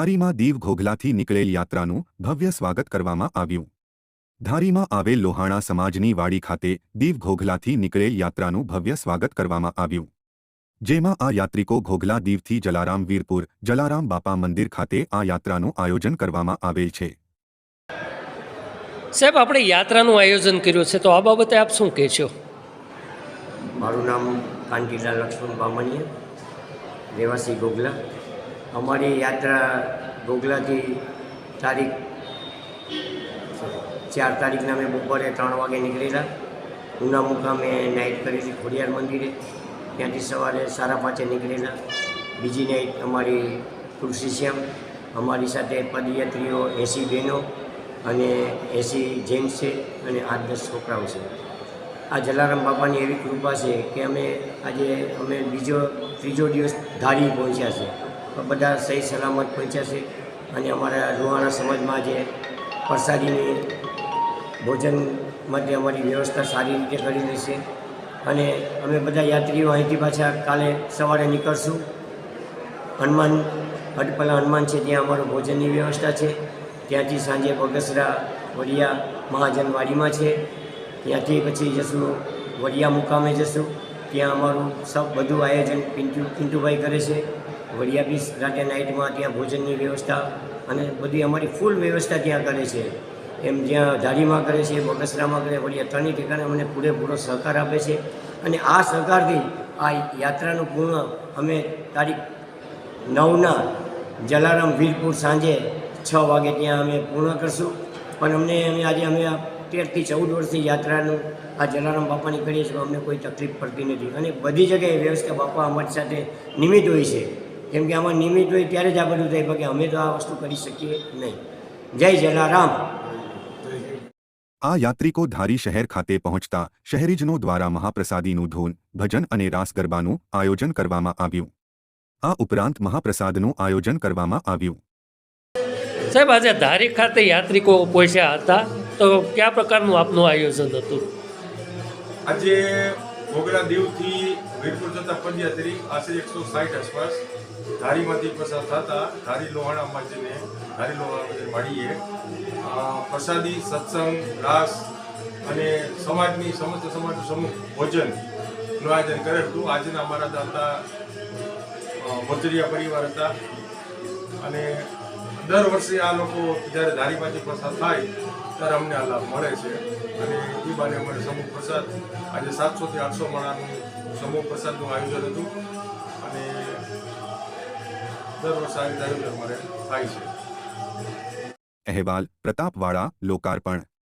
ધારીમાં દીવ ઘોઘલાથી નીકળેલ યાત્રાનું ભવ્ય સ્વાગત કરવામાં આવ્યું. ધારીમાં આવેલ લોહાણા સમાજની વાડી ખાતે દીવ ઘોઘલાથી નીકળેલ યાત્રાનું ભવ્ય સ્વાગત કરવામાં આવ્યું. જેમાં આ યાત્રિકો ઘોઘલા દીવથી જલારામ વીરપુર જલારામ બાપા મંદિર ખાતે આ યાત્રાનું આયોજન કરવામાં આવેલ છે. સાહેબ આપણે યાત્રાનું આયોજન કર્યું છે તો આ બાબતે આપ શું કહેશો? મારું નામ કાંતિલાલ લક્ષ્મણ બામણીયા રહેવાસી ગોગલા અમારી યાત્રા ઘોઘલાથી તારીખ ચાર તારીખના અમે બપોરે ત્રણ વાગે નીકળેલા. ઉના મુકામે નાઇટ કરેલી ખોડિયાર મંદિરે. ત્યાંથી સવારે સાડા પાંચે નીકળેલા. બીજી નાઇટ અમારી તુલસીશ્યામ અમારી સાથે પદયાત્રીઓ, એંસી બહેનો અને એંસી જેન્ટ્સ છે અને આઠ દસ છોકરાઓ છે. આ જલારામ બાપાની એવી કૃપા છે કે અમે આજે અમે બીજો ત્રીજો દિવસ ધારી પહોંચ્યા છે. બધા સહી સલામત પહોંચ્યા છે. અને અમારા રૂહાણા સમાજમાં જે પ્રસાદીની ભોજન માટે અમારી વ્યવસ્થા સારી રીતે કરેલી છે. અને અમે બધા યાત્રીઓ અહીંથી પાછા કાલે સવારે નીકળશું. હનુમાન અટપલા હનુમાન છે, ત્યાં અમારું ભોજનની વ્યવસ્થા છે. ત્યાંથી સાંજે બગસરા, વડિયા મહાજનવાડીમાં છે. ત્યાંથી પછી જશું વડિયા મુકામે જશું. ત્યાં અમારું સબ બધું આયોજન પિન્ટુ, પિન્ટુભાઈ કરે છે. વડિયા બીચ રાતે નાઇટમાં ત્યાં ભોજનની વ્યવસ્થા અને બધી અમારી ફૂલ વ્યવસ્થા ત્યાં કરે છે. એમ જ્યાં ધારીમાં કરે છે, બગસરામાં કરે, વડિયા ત્રણેય ઠેકાણે અમને પૂરેપૂરો સહકાર આપે છે. અને આ સહકારથી આ યાત્રાનું પૂર્ણ અમે તારીખ નવના જલારામ વીરપુર સાંજે છ વાગે ત્યાં અમે પૂર્ણ કરશું. પણ અમને અમે આજે અમે તેરથી ચૌદ વર્ષથી યાત્રાનું આ જલારામ બાપાની કરીએ છીએ અમને કોઈ તકલીફ પડતી નથી. અને બધી જગ્યાએ વ્યવસ્થા બાપા અમારી સાથે નિમિત્ત હોય છે. કેમ કે આમાં નિમિત્ત હોય ત્યારે જ આ બધું થાય કે અમે તો આ વસ્તુ કરી શકીએ નહીં. જય જલારામ. આ યાત્રિકો ધારી શહેર ખાતે પહોંચતા શહેરીજનો દ્વારા મહાપ્રસાદીનું ધૂન ભજન અને રાસ ગરબાનું આયોજન કરવામાં આવ્યું. આ ઉપરાંત મહાપ્રસાદનું આયોજન કરવામાં આવ્યું. સાહેબ આજે ધારી ખાતે યાત્રિકો પહોંચ્યા હતા તો કયા પ્રકારનું આપનું આયોજન હતું? આજે મોગરા દીવથી વીરપુર જતા પદયાત્રી આશરે એકસો સાઠ આસપાસ ધારીમાંથી પસાર થતા ધારી લોહાણા માજીને ધારી લોહાણા માળીએ. પ્રસાદી, સત્સંગ, રાસ અને સમાજની સમસ્ત સમાજનું સમૂહ ભોજનનું આયોજન કરે હતું. આજના અમારા દાતા મોજરિયા પરિવાર હતા. અને દર વર્ષે આ લોકો જ્યારે ધારીમાંથી પસાર થાય, ત્યારે અમને આ લાભ મળે છે. અને એ બાને અમારે સમૂહ પ્રસાદ આજે સાતસોથી આઠસો માણાનું સમૂહ પ્રસાદનું આયોજન હતું. અહેવાલ પ્રતાપવાળા લોકાર્પણ.